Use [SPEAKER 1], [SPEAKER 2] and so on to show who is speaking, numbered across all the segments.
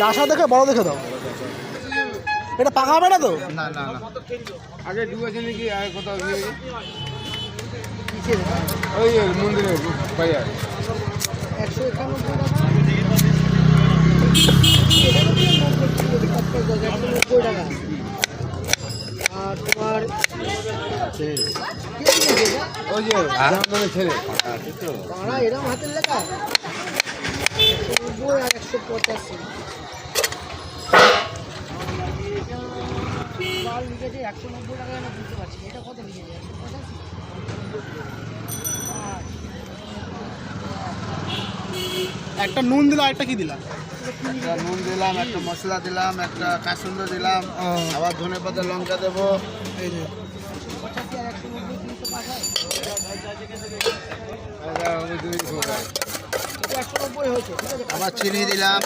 [SPEAKER 1] ডাসা দেখে বড় দেখে দাও। এটা পাকা হবে না তো?
[SPEAKER 2] না না না। আগে নাকি আগে কোথাও ওই মন্দিরে বাইরে
[SPEAKER 3] একশো একানব্বই টাকা। আর তোমার?
[SPEAKER 2] ওই যে ছেলে।
[SPEAKER 3] এরম হাতের লেখা। আর একশো পঁচাশি মাল লিখেছে একশো নব্বই টাকা যেন বুঝতে পারছি এটা কত লিখেছে একশো পঁচাশি
[SPEAKER 1] একটা নুন দিলা একটা কি দিলা?
[SPEAKER 2] একটা নুন দিলাম একটা মশলা দিলাম একটা কাসুন্দ দিলাম আবার ধনে পাতা লঙ্কা দেবো।
[SPEAKER 1] এই যে।
[SPEAKER 3] পঁচাশি আর একশো নব্বই তিনশো পাঁচ
[SPEAKER 2] আবার চিনি দিলাম।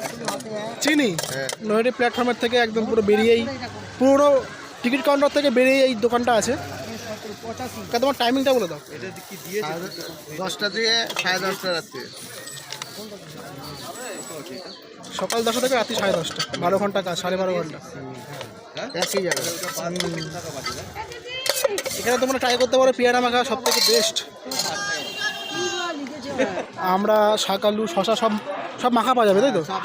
[SPEAKER 1] চিনি। নৈহাটি প্ল্যাটফর্মের থেকে একদম পুরো বেরিয়েই পুরো টিকিট কাউন্টার থেকে বেরিয়ে এই দোকানটা আছে। তা তোমার টাইমিংটা বলে দাও।
[SPEAKER 2] দশটা দিয়ে সাড়ে দশটা রাত্রে।
[SPEAKER 1] সকাল দশটা থেকে রাত্রি সাড়ে দশটা। বারো ঘণ্টা কাজ সাড়ে বারো ঘণ্টা।
[SPEAKER 2] একই
[SPEAKER 1] এখানে তোমরা ট্রাই করতে পারো পেয়ারা মাখা সব থেকে বেস্ট আমরা শাকালু শশা সব সব মাখা পাওয়া যাবে তাই তো?
[SPEAKER 2] যায়